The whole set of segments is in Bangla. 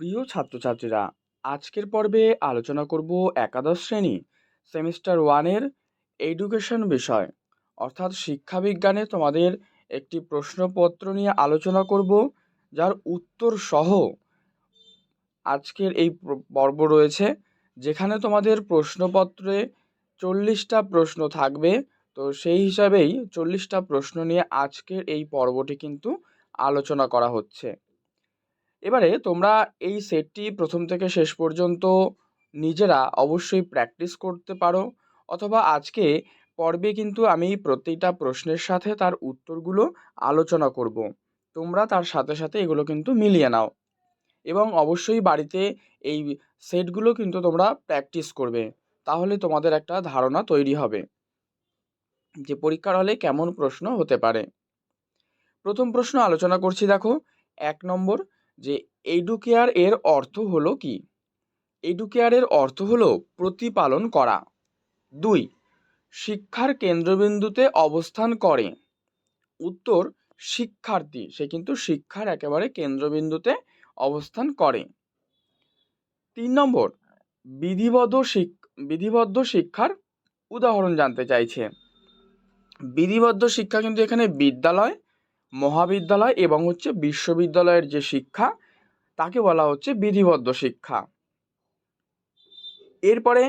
প্রিয় ছাত্রছাত্রীরা, আজকের পর্বে আলোচনা করব একাদশ শ্রেণি, সেমিস্টার ওয়ানের এডুকেশন বিষয়। অর্থাৎ শিক্ষাবিজ্ঞানে তোমাদের একটি প্রশ্নপত্র নিয়ে আলোচনা করব, যার উত্তর সহ আজকের এই পর্ব রয়েছে, যেখানে তোমাদের প্রশ্নপত্রে চল্লিশটা প্রশ্ন থাকবে। তো সেই হিসাবেই চল্লিশটা প্রশ্ন নিয়ে আজকের এই পর্বটি কিন্তু আলোচনা করা হচ্ছে। এবারে তোমরা এই সেটটি প্রথম থেকে শেষ পর্যন্ত নিজেরা অবশ্যই প্র্যাকটিস করতে পারো, অথবা আজকে পর্বে কিন্তু আমি প্রত্যেকটা প্রশ্নের সাথে তার উত্তরগুলো আলোচনা করব। তোমরা তার সাথে সাথে এগুলো কিন্তু মিলিয়ে নাও। এবং অবশ্যই বাড়িতে এই সেটগুলো কিন্তু তোমরা প্র্যাকটিস করবে, তাহলে তোমাদের একটা ধারণা তৈরি হবে যে পরীক্ষার হলে কেমন প্রশ্ন হতে পারে। প্রথম প্রশ্ন আলোচনা করছি দেখো, এক নম্বর যে এডুকেয়ার এর অর্থ হলো কি? এডুকেয়ারের অর্থ হলো প্রতিপালন করা। দুই, শিক্ষার কেন্দ্রবিন্দুতে অবস্থান করে। উত্তর, শিক্ষার্থী, সে কিন্তু শিক্ষার একেবারে কেন্দ্রবিন্দুতে অবস্থান করে। তিন নম্বর, বিধিবদ্ধ শিক, বিধিবদ্ধ শিক্ষার উদাহরণ জানতে চাইছে। বিধিবদ্ধ শিক্ষা কিন্তু এখানে বিদ্যালয় মহাবিদ্যালয় এবং হচ্ছে বিশ্ববিদ্যালয়ের যে শিক্ষা, তাকে বলা হচ্ছে বিধিবদ্ধ শিক্ষা। এরপরে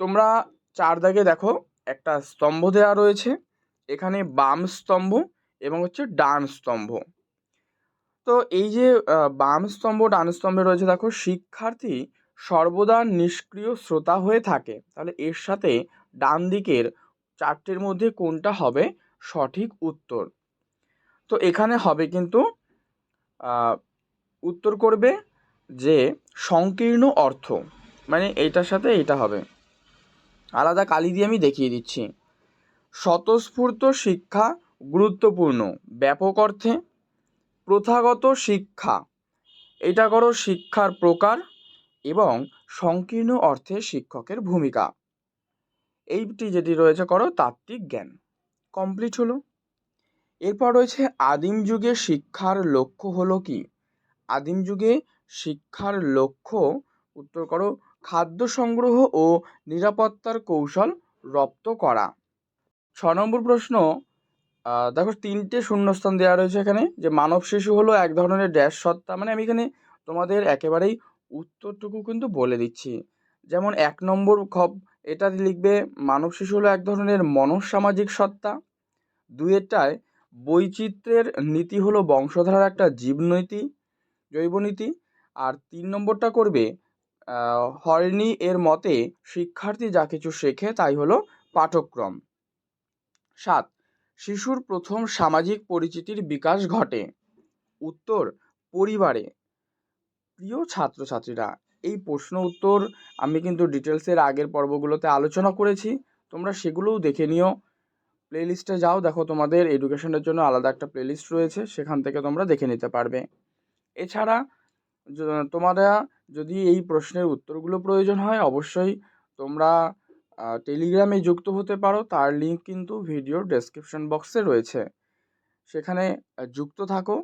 তোমরা চার দাগে দেখো, একটা স্তম্ভ দেওয়া রয়েছে। এখানে বাম স্তম্ভ এবং হচ্ছে ডান স্তম্ভ। তো এই যে বাম স্তম্ভ, ডান স্তম্ভে রয়েছে দেখো, শিক্ষার্থী সর্বদা নিষ্ক্রিয় শ্রোতা হয়ে থাকে। তাহলে এর সাথে ডান দিকের চারটের মধ্যে কোনটা হবে? সঠিক উত্তর। তো এখানে হবে কিন্তু উত্তর করবে যে সংকীর্ণ অর্থ মানে এইটার সাথে এইটা হবে। আলাদা কালি দিয়ে আমি দেখিয়ে দিচ্ছি। স্বতঃস্ফূর্ত শিক্ষা গুরুত্বপূর্ণ, ব্যাপক অর্থে। প্রথাগত শিক্ষা, এটা করো শিক্ষার প্রকার এবং সংকীর্ণ অর্থে শিক্ষকের ভূমিকা। এইটি যেটি রয়েছে করো তাত্ত্বিক জ্ঞান। কমপ্লিট হলো। এরপর রয়েছে আদিম যুগে শিক্ষার লক্ষ্য হলো কি? আদিম যুগে শিক্ষার লক্ষ্য, উত্তর করো, খাদ্য সংগ্রহ ও নিরাপত্তার কৌশল রপ্ত করা। ছ নম্বর প্রশ্ন দেখো তিনটে শূন্যস্থান দেওয়া রয়েছে এখানে, যে মানব শিশু হলো এক ধরনের ড্যাশ সত্তা মানে আমি এখানে তোমাদের একেবারেই উত্তরটুকু কিন্তু বলে দিচ্ছি। যেমন এক নম্বর খব, এটা লিখবে, মানব শিশু হলো এক ধরনের মনসামাজিক সত্তা। দুয়েরটায় বৈচিত্র্যের নীতি হলো বংশধারার একটা জীবনীতি, জৈবনীতি, আর তিন নম্বরটা করবে হর্নি এর মতে শিক্ষার্থী যা কিছু শেখে তাই হলো পাঠক্রম। সাত, শিশুর প্রথম সামাজিক পরিচিতির বিকাশ ঘটে। উত্তর, পরিবারে। প্রিয় ছাত্রছাত্রীরা, এই প্রশ্ন উত্তর আমি কিন্তু ডিটেলসের আগের পর্বগুলোতে আলোচনা করেছি, তোমরা সেগুলোও দেখে নিও। প্লেলিস্টে যাও। দেখো তোমাদের এডুকেশনের জন্য আলাদা একটা প্লেলিস্ট রয়েছে, সেখান থেকে তোমরা দেখে নিতে পারবে। এছাড়া তোমরা যদি এই প্রশ্নের উত্তরগুলো প্রয়োজন হয়, অবশ্যই তোমরা টেলিগ্রামে যুক্ত হতে পারো। তার লিঙ্ক কিন্তু ভিডিওর ডেসক্রিপশন বক্সে রয়েছে। সেখানে যুক্ত থাকো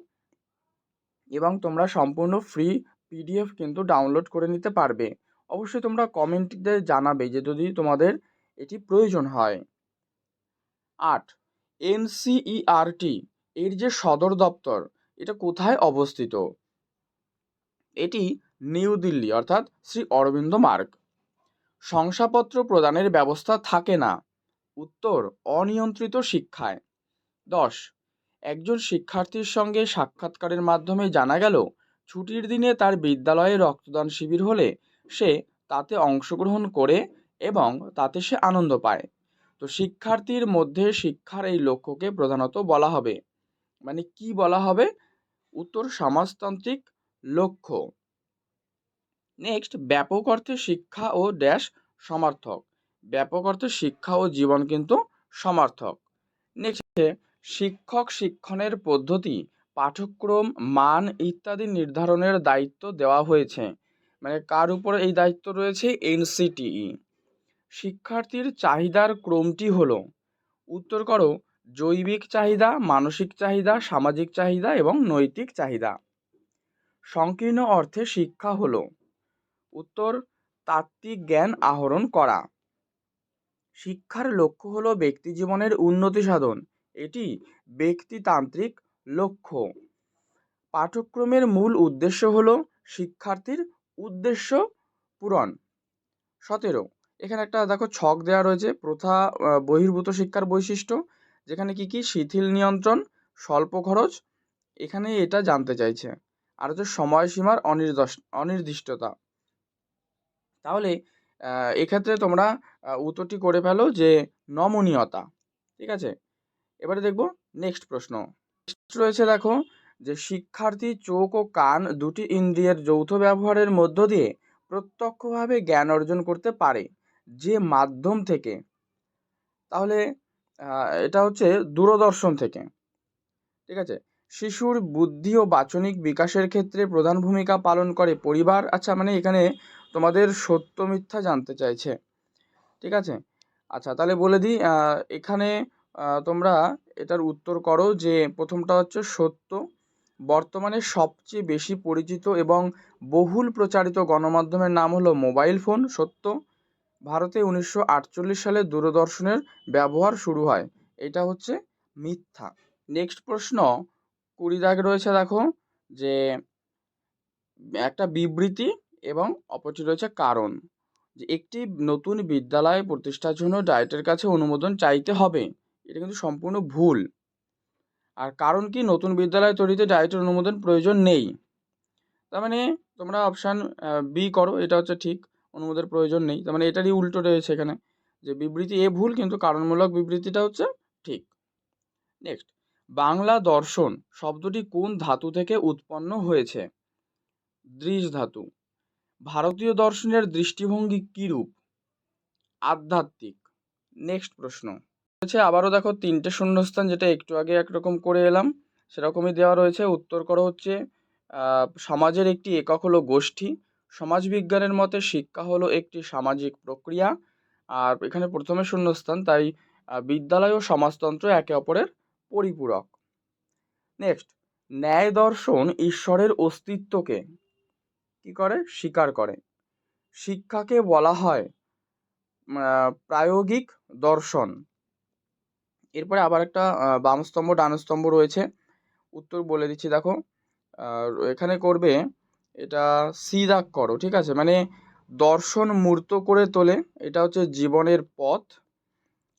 এবং তোমরা সম্পূর্ণ ফ্রি পিডিএফ কিন্তু ডাউনলোড করে নিতে পারবে। অবশ্যই তোমরা কমেন্টে জানাবে যে যদি তোমাদের এটি প্রয়োজন হয়। আট। এনসিইআরটি এর যে সদর দপ্তর, এটা কোথায় অবস্থিত? এটি নিউ দিল্লি, অর্থাৎ শ্রী অরবিন্দ মার্গ। শংসাপত্র প্রদানের ব্যবস্থা থাকে না। উত্তর, অনিয়ন্ত্রিত শিক্ষায়। দশ। একজন শিক্ষার্থীর সঙ্গে সাক্ষাৎকারের মাধ্যমে জানা গেল, ছুটির দিনে তার বিদ্যালয়ে রক্তদান শিবির হলে সে তাতে অংশগ্রহণ করে এবং তাতে সে আনন্দ পায়। তো শিক্ষার্থীর মধ্যে শিক্ষার এই লক্ষ্যকে প্রধানত বলা হবে। মানে কি বলা হবে? উত্তর সমাজতান্ত্রিক লক্ষ্য। নেক্সট ব্যাপক অর্থে শিক্ষা ও ড্যাশ সমার্থক। ব্যাপক অর্থে শিক্ষা ও জীবন কিন্তু সমার্থক। নেক্সট শিক্ষক শিক্ষণের পদ্ধতি, পাঠ্যক্রম, মান ইত্যাদি নির্ধারণের দায়িত্ব দেওয়া হয়েছে। মানে কার উপরে এই দায়িত্ব রয়েছে? এনসিটিই। শিক্ষার্থীর চাহিদার ক্রমটি হলো, উত্তর করো, জৈবিক চাহিদা, মানসিক চাহিদা, সামাজিক চাহিদা এবং নৈতিক চাহিদা। সংকীর্ণ অর্থে শিক্ষা হলো, উত্তর, তাত্ত্বিক জ্ঞান আহরণ করা। শিক্ষার লক্ষ্য হলো ব্যক্তি জীবনের উন্নতি সাধন, এটি ব্যক্তিতান্ত্রিক লক্ষ্য। পাঠ্যক্রমের মূল উদ্দেশ্য হলো শিক্ষার্থীর উদ্দেশ্য পূরণ। সতেরো এখানে একটা দেখো ছক দেওয়া রয়েছে। প্রথা বহির্ভূত শিক্ষার বৈশিষ্ট্য, যেখানে কি কি? শিথিল নিয়ন্ত্রণ, স্বল্প খরচ। এখানে এটা জানতে চাইছে। আর হচ্ছে সময়সীমার অনির্দশ, অনির্দিষ্টতা। তাহলে এক্ষেত্রে তোমরা উত্তরটি করে ফেলো যে নমনীয়তা। ঠিক আছে? এবারে দেখব নেক্সট প্রশ্ন। রয়েছে দেখো যে শিক্ষার্থী চোখ ও কান দুটি ইন্দ্রিয়ের যৌথ ব্যবহারের মধ্য দিয়ে প্রত্যক্ষভাবে জ্ঞান অর্জন করতে পারে। যে মাধ্যম থেকে, তাহলে এটা হচ্ছে দূরদর্শন থেকে, ঠিক আছে? শিশুর বুদ্ধি ও বাচনিক বিকাশের ক্ষেত্রে প্রধান ভূমিকা পালন করে পরিবার। আচ্ছা মানে এখানে তোমাদের সত্য মিথ্যা জানতে চাইছে, ঠিক আছে? আচ্ছা তাহলে বলে দিই এখানে তোমরা এটার উত্তর করো যে প্রথমটা হচ্ছে সত্য। বর্তমানে সবচেয়ে বেশি পরিচিত এবং বহুল প্রচারিত গণমাধ্যমের নাম হলো মোবাইল ফোন, সত্য। ভারতে উনিশশো আটচল্লিশ সালে দূরদর্শনের ব্যবহার শুরু হয়। এটা হচ্ছে মিথ্যা। নেক্সট প্রশ্ন, কুড়ি দাগে রয়েছে দেখো যে, একটা বিবৃতি এবং অপরটি রয়েছে কারণ। যে একটি নতুন বিদ্যালয় প্রতিষ্ঠার জন্য ডায়েটের কাছে অনুমোদন চাইতে হবে। এটা কিন্তু সম্পূর্ণ ভুল। আর কারণ কি? নতুন বিদ্যালয় তৈরিতে ডায়েটের অনুমোদন প্রয়োজন নেই। তার মানে তোমরা অপশান বি করো, এটা হচ্ছে ঠিক। অনুমোদনের প্রয়োজন নেই। তার মানে এটারই উল্টো রয়েছে এখানে, যে বিবৃতি এ ভুল, কিন্তু কারণমূলক বিবৃতিটা হচ্ছে ঠিক। নেক্সট বাংলা দর্শন শব্দটি কোন ধাতু থেকে উৎপন্ন হয়েছে? দৃশ ধাতু। ভারতীয় দর্শনের দৃষ্টিভঙ্গি কীরূপ? আধ্যাত্মিক। নেক্সট প্রশ্ন। রয়েছে আবারও দেখো, তিনটে শূন্যস্থান, যেটা একটু আগে একরকম করে এলাম, সেরকমই দেওয়া রয়েছে। উত্তর করো হচ্ছে সমাজের একটি একক হলো গোষ্ঠী। সমাজবিজ্ঞানের মতে শিক্ষা হলো একটি সামাজিক প্রক্রিয়া। আর এখানে প্রথমে শূন্যস্থান তাই বিদ্যালয় ও সমাজতন্ত্র একে অপরের পরিপূরক। নেক্সট ন্যায় দর্শন ঈশ্বরের অস্তিত্বকে কি করে? স্বীকার করে। শিক্ষাকে বলা হয় প্রায়োগিক দর্শন। এরপরে আবার একটা আহ, বাম স্তম্ভ ডান স্তম্ভ রয়েছে। উত্তর বলে দিচ্ছি দেখো। এখানে করবে এটা সি দাগ করো, ঠিক আছে? মানে দর্শন মূর্ত করে তোলে, এটা হচ্ছে জীবনের পথ।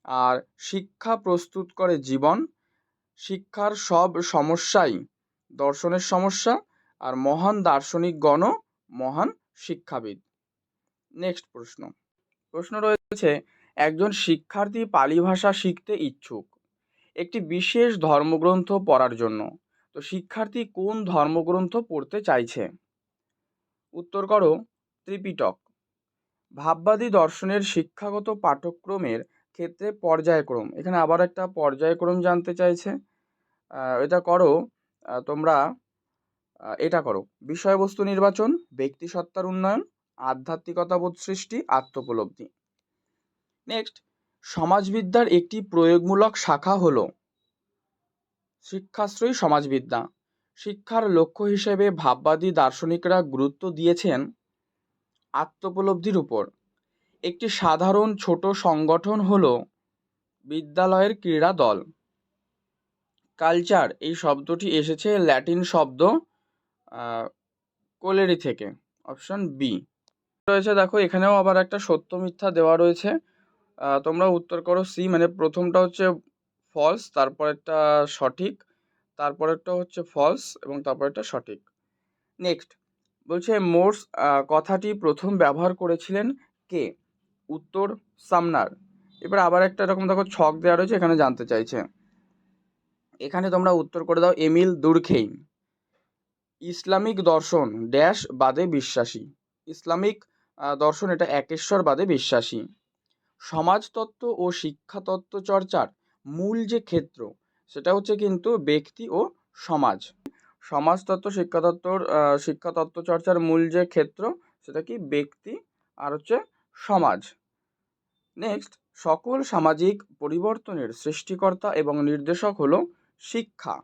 আর শিক্ষা প্রস্তুত করে জীবন। শিক্ষার সব সমস্যাই দর্শনের সমস্যা আর মহান দার্শনিকগণও মহান শিক্ষাবিদ। নেক্সট প্রশ্ন। প্রশ্ন রয়েছে, একজন শিক্ষার্থী পালি ভাষা শিখতে ইচ্ছুক, একটি বিশেষ ধর্মগ্রন্থ পড়ার জন্য। তো শিক্ষার্থী কোন ধর্মগ্রন্থ পড়তে চাইছে? উত্তর করো, ত্রিপিটক। ভাববাদী দর্শনের শিক্ষাগত পাঠ্যক্রমের ক্ষেত্রে পর্যায়ক্রম। এখানে আবার একটা পর্যায়ক্রম জানতে চাইছে। এটা করো তোমরা এটা করো। বিষয়বস্তু নির্বাচন ব্যক্তিসত্তার উন্নয়ন আধ্যাত্মিকতাবোধ সৃষ্টি, আত্মোপলব্ধি। নেক্সট, সমাজবিদ্যার একটি প্রয়োগমূলক শাখা হলো শিক্ষাশ্রয়ী সমাজবিদ্যা। শিক্ষার লক্ষ্য হিসেবে ভাববাদী দার্শনিকরা গুরুত্ব দিয়েছেন আত্মোপলব্ধির উপর। একটি সাধারণ ছোট সংগঠন হল বিদ্যালয়ের ক্রীড়া দল। কালচার, এই শব্দটি এসেছে ল্যাটিন শব্দ কোলেরি থেকে, অপশন বি। রয়েছে, দেখো, এখানেও আবার একটা সত্য মিথ্যা দেওয়া রয়েছে। তোমরা উত্তর করো সি মানে প্রথমটা হচ্ছে ফলস তারপর একটা সঠিক। তারপরেরটা হচ্ছে ফলস এবং তারপরেরটা সঠিক। নেক্সট বলছে মোর্স কথাটি প্রথম ব্যবহার করেছিলেন কে? উত্তর, সামনার। এবার আবার একটা এরকম দেখো ছক দেওয়া রয়েছে, এখানে জানতে চাইছে। এখানে তোমরা উত্তর করে দাও এমিল দুর্খেইম। ইসলামিক দর্শন, ড্যাশ বাদে বিশ্বাসী। ইসলামিক দর্শন এটা একেশ্বর বাদে বিশ্বাসী। সমাজতত্ত্ব ও শিক্ষাতত্ত্ব চর্চার মূল যে ক্ষেত্র সেটা হচ্ছে কিন্তু ব্যক্তি ও সমাজ। সমাজতত্ত্ব শিক্ষাতত্ত্বর শিক্ষাতত্ত্ব চর্চার মূল যে ক্ষেত্র, সেটা কি ব্যক্তি আর হচ্ছে সমাজ। নেক্সট সকল সামাজিক পরিবর্তনের সৃষ্টিকর্তা এবং নির্দেশক হলো শিক্ষা।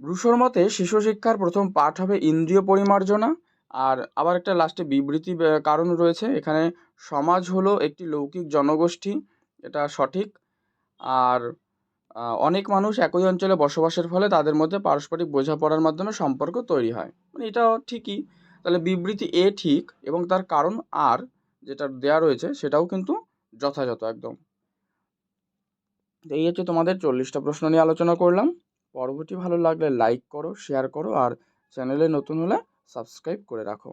রুশোর মতে, শিশু শিক্ষার প্রথম পাঠ হবে ইন্দ্রিয় পরিমার্জনা। আর আবার একটা লাস্টে বিবৃতি কারণ রয়েছে। এখানে সমাজ হলো একটি লৌকিক জনগোষ্ঠী। এটা সঠিক। আর অনেক মানুষ একই অঞ্চলে বসবাসের ফলে তাদের মধ্যে পারস্পরিক বোঝাপড়ার মাধ্যমে সম্পর্ক তৈরি হয়। মানে এটাও ঠিকই। তাহলে বিবৃতি এ ঠিক এবং তার কারণ আর যেটা দেয়া রয়েছে সেটাও কিন্তু যথাযথ একদম। এই হচ্ছে তোমাদের চল্লিশটা প্রশ্ন নিয়ে আলোচনা করলাম। পরবর্তী ভালো লাগলে লাইক করো শেয়ার করো আর চ্যানেলে নতুন হলে সাবস্ক্রাইব করে রাখো।